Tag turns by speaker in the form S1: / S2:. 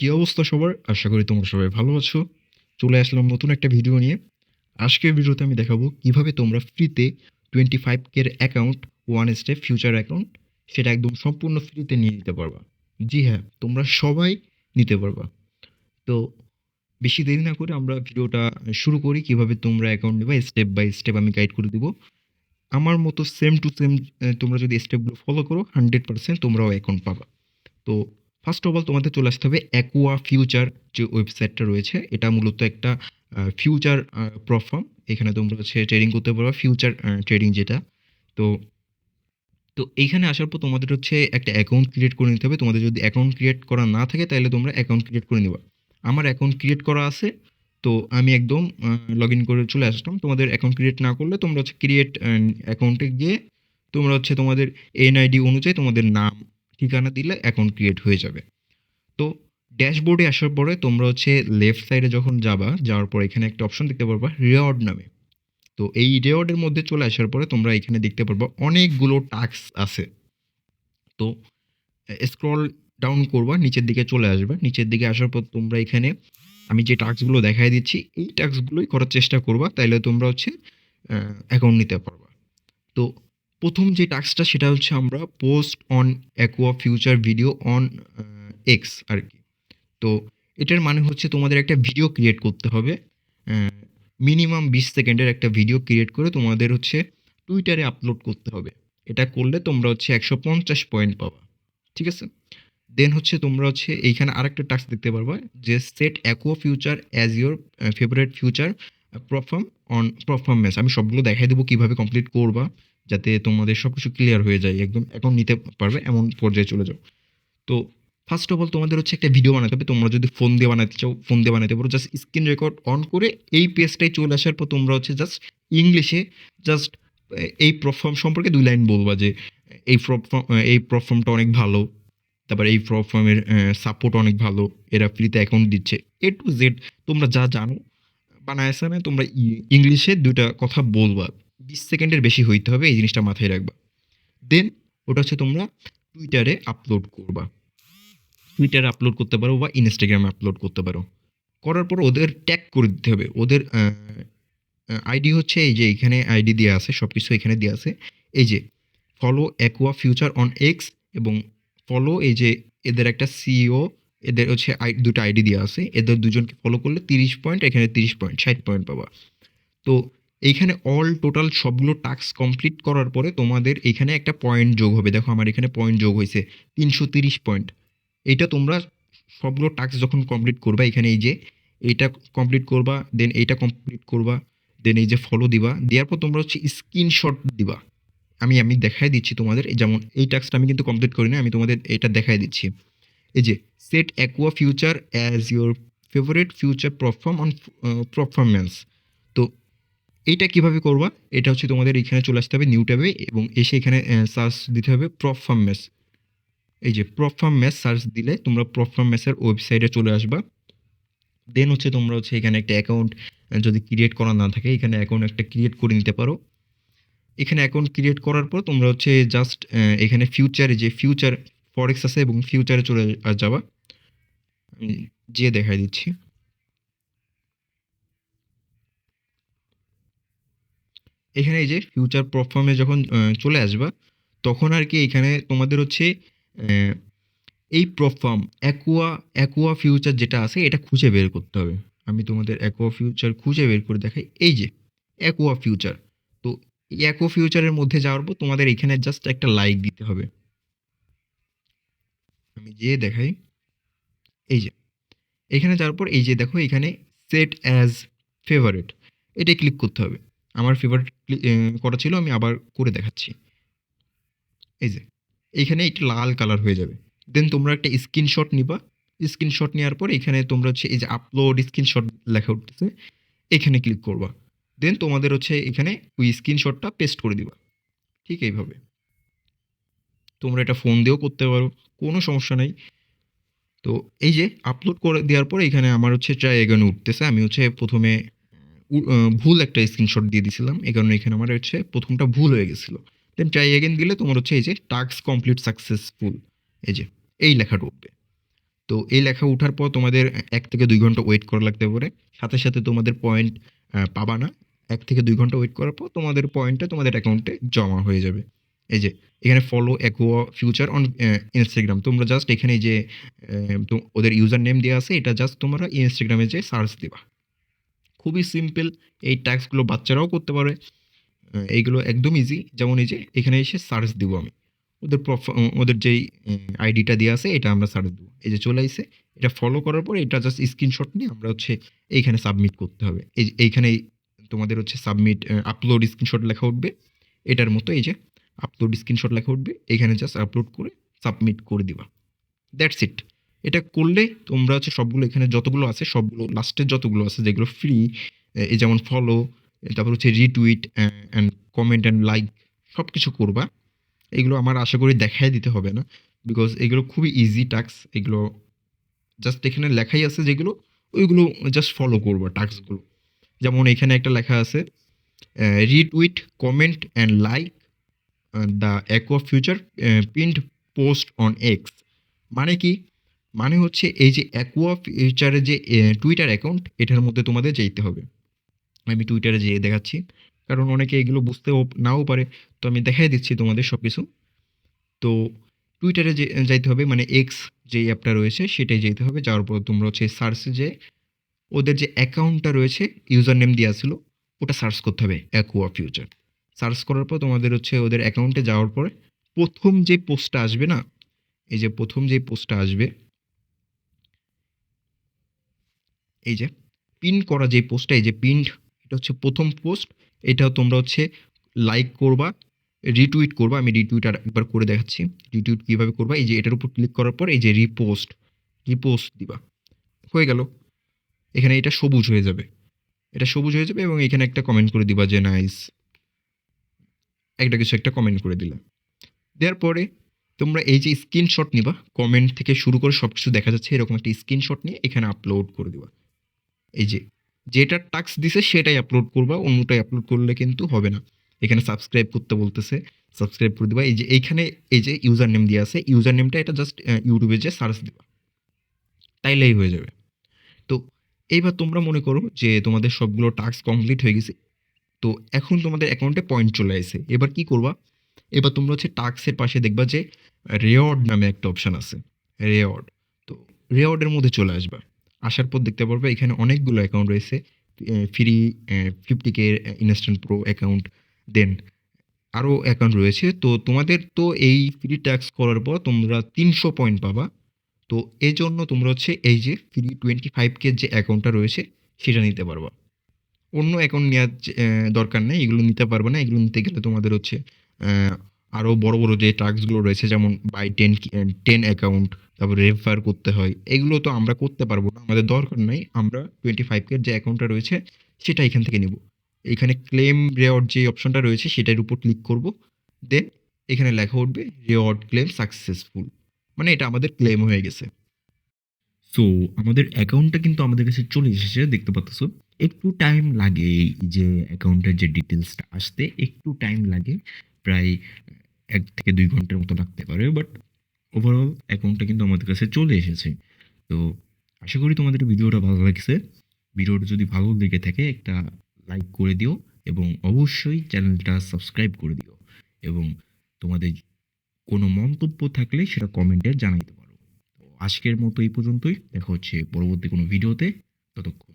S1: কি অবস্থা সবার? আশা করি তোমরা সবাই ভালো আছো। চলে আসলাম নতুন একটা ভিডিও নিয়ে। আজকের ভিডিওতে আমি দেখাবো কীভাবে তোমরা ফ্রিতে টোয়েন্টি ফাইভ কের account one step future account সেটা একদম সম্পূর্ণ ফ্রিতে নিয়ে নিতে পারবা। জি হ্যাঁ তোমরা সবাই নিতে পারবা। তো বেশি দেরি না করে আমরা ভিডিওটা শুরু করি, কীভাবে তোমরা অ্যাকাউন্ট নেবে স্টেপ বাই স্টেপ আমি গাইড করে দিব। আমার মতো সেম টু সেম তোমরা যদি স্টেপগুলো ফলো করো হান্ড্রেড পার্সেন্ট তোমরাও অ্যাকাউন্ট পাবা। তো ফার্স্ট অফ অল তোমাদের চলে আসতে হবে অ্যাকুয়া ফিউচার যে ওয়েবসাইটটা রয়েছে, এটা মূলত একটা ফিউচার প্ল্যাটফর্ম এখানে তোমরা হচ্ছে ট্রেডিং করতে পারবা ফিউচার ট্রেডিং যেটা। তো তো এইখানে আসার পর তোমাদের হচ্ছে একটা অ্যাকাউন্ট ক্রিয়েট করে নিতে হবে। তোমাদের যদি অ্যাকাউন্ট ক্রিয়েট করা না থাকে, তাহলে তোমরা অ্যাকাউন্ট ক্রিয়েট করে নিবা। আমার অ্যাকাউন্ট ক্রিয়েট করা আছে, তো আমি একদম লগ ইন করে চলে আসলাম। তোমাদের অ্যাকাউন্ট ক্রিয়েট না করলে তোমরা হচ্ছে ক্রিয়েট অ্যাকাউন্টে গিয়ে তোমরা হচ্ছে তোমাদের এনআইডি অনুযায়ী তোমাদের নাম ঠিকানা দিলে অ্যাকাউন্ট ক্রিয়েট হয়ে যাবে। তো ড্যাশবোর্ডে আসার পরে তোমরা হচ্ছে লেফট সাইডে যখন যাবা, যাওয়ার পর এখানে একটা অপশন দেখতে পারবা রেওয়ার্ড নামে। তো এই রেওয়ার্ডের মধ্যে চলে আসার পরে তোমরা এখানে দেখতে পারবা অনেকগুলো টাস্ক আছে। তো স্ক্রল ডাউন করবা, নিচের দিকে চলে আসবে। নিচের দিকে আসার পর তোমরা এখানে আমি যে টাস্কগুলো দেখাই দিচ্ছি, এই টাস্কগুলোই করার চেষ্টা করবা, তাইলে তোমরা হচ্ছে অ্যাকাউন্ট নিতে পারবা। তো প্রথম যে টাস্কটা সেটা হচ্ছে আমরা post on Aqua Future video on X আর কি তো এটার মানে হচ্ছে তোমাদের একটা ভিডিও ক্রিয়েট করতে হবে মিনিমাম বিশ সেকেন্ডের একটা ভিডিও ক্রিয়েট করে তোমাদের হচ্ছে টুইটারে আপলোড করতে হবে। এটা করলে তোমরা হচ্ছে একশো পঞ্চাশ পয়েন্ট পাবা, ঠিক আছে? দেন হচ্ছে তোমরা হচ্ছে এইখানে আরেকটা টাস্ক দেখতে পারবা, যে set Aqua Future as your favourite future perform on performance আমি সবগুলো দেখাই দেবো কীভাবে কমপ্লিট করবা। যাতে তোমাদের সব কিছু ক্লিয়ার হয়ে যায়, একদম অ্যাকাউন্ট নিতে পারবে এমন পর্যায়ে চলে যাও। তো ফার্স্ট অফ অল তোমাদের হচ্ছে একটা ভিডিও বানাতে হবে, তোমরা যদি ফোন দিয়ে বানাতে চাও ফোন দিয়ে বানাতে পারো জাস্ট স্ক্রিন রেকর্ড অন করে এই পেজটাই চলে আসার পর তোমরা হচ্ছে জাস্ট ইংলিশে জাস্ট এই প্ল্যাটফর্ম সম্পর্কে দুই লাইন বলবা যে, এই প্ল্যাটফর্ম এই প্ল্যাটফর্মটা অনেক ভালো, তারপর এই প্ল্যাটফর্মের সাপোর্ট অনেক ভালো, এরা ফ্রিতে অ্যাকাউন্ট দিচ্ছে এ টু জেড তোমরা যা জানো বানায় তোমরা ইংলিশে দুইটা কথা বলবা। বিশ সেকেন্ডের বেশি হইতে হবে, এই জিনিসটা মাথায় রাখবা। দেন ওটা হচ্ছে তোমরা টুইটারে আপলোড করবা। টুইটারে আপলোড করতে পারো বা ইনস্টাগ্রামে আপলোড করতে পারো। করার পর ওদের ট্যাগ করে দিতে হবে। ওদের আইডি হচ্ছে এই যে এখানে আইডি দেওয়া আছে সব কিছু এখানে দেওয়া আছে। এই যে follow Aqua Future on X এবং ফলো এই যে এদের একটা সিইও এদের হচ্ছে আই দুটো আইডি দেওয়া আছে। এদের দুজনকে ফলো করলে তিরিশ পয়েন্ট এখানে তিরিশ পয়েন্ট ষাট পয়েন্ট পাবা। তো এইখানে অল টোটাল সবগুলো টাস্ক কমপ্লিট করার পরে তোমাদের এখানে একটা পয়েন্ট যোগ হবে। দেখো আমার এখানে পয়েন্ট যোগ হয়েছে, তিনশো তিরিশ পয়েন্ট এইটা তোমরা সবগুলো টাস্ক যখন কমপ্লিট করবা, এখানে এই যে এইটা কমপ্লিট করবা দেন এইটা কমপ্লিট করবা দেন এই যে ফলো দিবা, দেওয়ার পর তোমরা হচ্ছে স্ক্রিনশট দিবা। আমি আমি দেখাই দিচ্ছি তোমাদের যেমন এই টাস্কটা আমি কিন্তু কমপ্লিট করি না আমি তোমাদের এটা দেখাই দিচ্ছি। এই যে set Aqua Future as your favourite future perform on performance তো এইটা কীভাবে করবা? এটা হচ্ছে তোমাদের এখানে চলে আসতে হবে নিউ ট্যাবে এবং এসে এখানে সার্চ দিতে হবে পারফরমেন্স এই যে পারফরমেন্স সার্চ দিলে তোমরা পারফরমেন্সের ওয়েবসাইটে চলে আসবা। দেন হচ্ছে তোমরা হচ্ছে এখানে একটা অ্যাকাউন্ট যদি ক্রিয়েট করা না থাকে, এখানে অ্যাকাউন্ট একটা ক্রিয়েট করে নিতে পারো। এখানে অ্যাকাউন্ট ক্রিয়েট করার পর তোমরা হচ্ছে জাস্ট এখানে ফিউচারে যে ফিউচার ফরেক্স আছে এবং ফিউচারে চলে যাবা। আমি যে দেখাই দিচ্ছি। এখানে এই যে ফিউচার পারফর্মে যখন চলে আসবা, তখন আর কি এখানে তোমাদের হচ্ছে এই পারফর্ম অ্যাকোয়া অ্যাকোয়া ফিউচার যেটা আছে, এটা খুঁজে বের করতে হবে। আমি তোমাদের অ্যাকোয়া ফিউচার খুঁজে বের করে দেখাই। এই যে অ্যাকোয়া ফিউচার তো এই অ্যাকো ফিউচারের মধ্যে যাওয়ার পর তোমাদের এখানে জাস্ট একটা লাইক দিতে হবে। আমি যে দেখাই। এই যে, এখানে যাওয়ার পর এই যে দেখো এখানে সেট অ্যাজ ফেভারেট এটাই ক্লিক করতে হবে। আমার ফেভারিট করা ছিল আমি আবার করে দেখাচ্ছি। এই যে, এইখানে এটা লাল কালার হয়ে যাবে। দেন তোমরা একটা স্ক্রিনশট নিবা। স্ক্রিনশট নেওয়ার পর এখানে তোমরা হচ্ছে এই যে আপলোড স্ক্রিনশট লেখা উঠতেছে, এখানে ক্লিক করবা। দেন তোমাদের হচ্ছে এখানে ওই স্ক্রিনশটটা পেস্ট করে দিবা। ঠিক এইভাবে। তোমরা এটা ফোন দিয়েও করতে পারো, কোনো সমস্যা নেই। তো এই যে আপলোড করে দেওয়ার পর এখানে আমার হচ্ছে ট্রাই এগানো উঠতেছে। আমি হচ্ছে প্রথমে ভুল একটা স্ক্রিনশট দিয়ে দিয়েছিলাম এই কারণে এখানে আমার হচ্ছে প্রথমটা ভুল হয়ে গেছিল। দেন ট্রাই এগেন দিলে তোমার হচ্ছে এই যে টাস্ক কমপ্লিট সাকসেসফুল এই যে, এই লেখাটা উঠবে। তো এই লেখা ওঠার পর তোমাদের এক থেকে দুই ঘণ্টা ওয়েট করা লাগতে পারে। সাথে সাথে তোমাদের পয়েন্ট পাবা না। এক থেকে দুই ঘণ্টা ওয়েট করার পর তোমাদের পয়েন্টটা তোমাদের অ্যাকাউন্টে জমা হয়ে যাবে। এই যে, এখানে follow Aqua Future on Instagram তোমরা জাস্ট এখানে যে ওদের ইউজার নেম দেওয়া আছে, এটা জাস্ট তোমরা ইনস্টাগ্রামে যে সার্চ দিবা। খুবই সিম্পল এই ট্যাক্সগুলো বাচ্চারাও করতে পারে। এইগুলো একদম ইজি যেমন এই যে এখানে এসে সার্চ দিব আমি। ওদের ওদের যেই আইডিটা দেওয়া আছে, এটা আমরা সার্চ দেবো। এই যে চলে আসছে এটা ফলো করার পর এটা জাস্ট স্ক্রিনশট নিয়ে আমরা হচ্ছে এইখানে সাবমিট করতে হবে। এই এইখানে তোমাদের হচ্ছে সাবমিট আপলোড স্ক্রিনশট লেখা উঠবে। এটার মতো এই যে আপলোড স্ক্রিনশট লেখা উঠবে। এখানে জাস্ট আপলোড করে সাবমিট করে দিবা। দ্যাটস ইট এটা করলে তোমরা হচ্ছে সবগুলো এখানে যতগুলো আছে, সবগুলো লাস্টের যতগুলো আছে, যেগুলো ফ্রি এই যেমন ফলো তারপর হচ্ছে retweet and comment and like সব কিছু করবা। এগুলো আমার আশা করি দেখাই দিতে হবে না বিকজ এগুলো খুবই ইজি টাস্ক এগুলো জাস্ট এখানে লেখাই আছে যেগুলো, ওইগুলো জাস্ট ফলো করব টাস্কগুলো যেমন এখানে একটা লেখা আছে retweet comment and like the Aqua Future print post on X মানে কি? মানে হচ্ছে এই যে অ্যাকোয়া ফিউচারের যে টুইটার অ্যাকাউন্ট এটার মধ্যে তোমাদের যেতে হবে। আমি টুইটারে যেয়ে দেখাচ্ছি, কারণ অনেকে এগুলো বুঝতেও নাও পারে। তো আমি দেখাই দিচ্ছি তোমাদের সব কিছু তো টুইটারে যে, যাইতে হবে মানে এক্স যে অ্যাপটা রয়েছে, সেটাই যেতে হবে। যাওয়ার পর তোমরা হচ্ছে সার্চ যে, ওদের যে অ্যাকাউন্টটা রয়েছে ইউজার নেম দেওয়া ছিল, ওটা সার্চ করতে হবে অ্যাকুয়া ফিউচার সার্চ করার পর তোমাদের হচ্ছে ওদের অ্যাকাউন্টে যাওয়ার পরে, প্রথম যে পোস্টটা আসবে না, এই যে প্রথম যে পোস্টটা আসবে এই যে পিন করা যে পোস্টটা এই যে পিন্ড এটা হচ্ছে প্রথম পোস্ট এটা তোমরা হচ্ছে লাইক করবা রিটুইট করবা, আমি রিটুইট আর একবার করে দেখাচ্ছি রিটুইট কীভাবে করবা, এই যে এটার উপর ক্লিক করার পর এই যে রিপোস্ট রিপোস্ট দিবা। হয়ে গেল। এখানে এটা সবুজ হয়ে যাবে। এটা সবুজ হয়ে যাবে এবং এখানে একটা কমেন্ট করে দিবা যে নাইস একটা কিছু একটা কমেন্ট করে দিলা। দেওয়ার পরে তোমরা এই যে স্ক্রিনশট নিবা কমেন্ট থেকে শুরু করে সব কিছু দেখা যাচ্ছে, এরকম একটা স্ক্রিনশট নিয়ে এখানে আপলোড করে দিবা। এই যে যেটা টাস্ক দিছে সেটাই আপলোড করবা, অন্যটাই আপলোড করলে কিন্তু হবে না। এখানে সাবস্ক্রাইব করতে বলতেছে সাবস্ক্রাইব করে দিবা। এই যে এইখানে এই যে ইউজার নেম দিয়ে আছে ইউজার নেমটা এটা জাস্ট ইউটিউবে যে সার্চ দিবা। তাইলেই হয়ে যাবে। তো এইবার তোমরা মনে করো যে তোমাদের সবগুলো টাস্ক কমপ্লিট হয়ে গেছে, তো এখন তোমাদের অ্যাকাউন্টে পয়েন্ট চলে আসে। এবার কি করবা? এবার তোমরা হচ্ছে টাস্কের পাশে দেখবা যে রেওয়ার্ড নামে একটা অপশান আছে রেওয়ার্ড তো রেওয়ার্ডের মধ্যে চলে আসবা। আসার পর দেখতে পারবে এখানে অনেকগুলো অ্যাকাউন্ট রয়েছে free fifty K instant pro account দেন। আরও অ্যাকাউন্ট রয়েছে, তো তোমাদের তো এই ফ্রি ট্যাক্স করার পর তোমরা তিনশো পয়েন্ট পাবা। তো এই জন্য তোমরা হচ্ছে এই যে ফ্রি টোয়েন্টি ফাইভ কে যে অ্যাকাউন্টটা রয়েছে, সেটা নিতে পারবা। অন্য অ্যাকাউন্ট নেওয়ার দরকার নেই, এগুলো নিতে পারবে না, এগুলো নিতে গেলে তোমাদের হচ্ছে আরও বড় বড় যে টাস্কগুলো রয়েছে, যেমন বাই টেন টেন অ্যাকাউন্ট তারপর রেফার করতে হয়, এগুলো তো আমরা করতে পারব না, আমাদের দরকার নাই, আমরা টোয়েন্টি ফাইভ কে যে অ্যাকাউন্টটা রয়েছে, সেটা এখান থেকে নেব। এখানে ক্লেম রেওয়ার্ড যে অপশনটা রয়েছে, সেটার উপর ক্লিক করব দেন এখানে লেখা উঠবে রেওয়ার্ড ক্লেম সাকসেসফুল মানে এটা আমাদের ক্লেম হয়ে গেছে।
S2: সো আমাদের অ্যাকাউন্টটা কিন্তু আমাদের কাছে চলে এসেছে, দেখতে পাচ্ছ, একটু টাইম লাগে যে অ্যাকাউন্টের যে ডিটেলসটা আসতে, একটু টাইম লাগে, প্রায় এক থেকে দুই ঘণ্টার মতো লাগতে পারে বাট ওভারঅল অ্যাকাউন্টটা কিন্তু আমাদের কাছে চলে এসেছে। তো আশা করি তোমাদের ভিডিওটা ভালো লাগছে। ভিডিওটা যদি ভালো লেগে থাকে, একটা লাইক করে দিও এবং অবশ্যই চ্যানেলটা সাবস্ক্রাইব করে দিও এবং তোমাদের কোনো মন্তব্য থাকলে সেটা কমেন্টে জানাইতে পারো। আজকের মতো এই পর্যন্তই। দেখা হচ্ছে পরবর্তী কোনো ভিডিওতে। ততক্ষণ।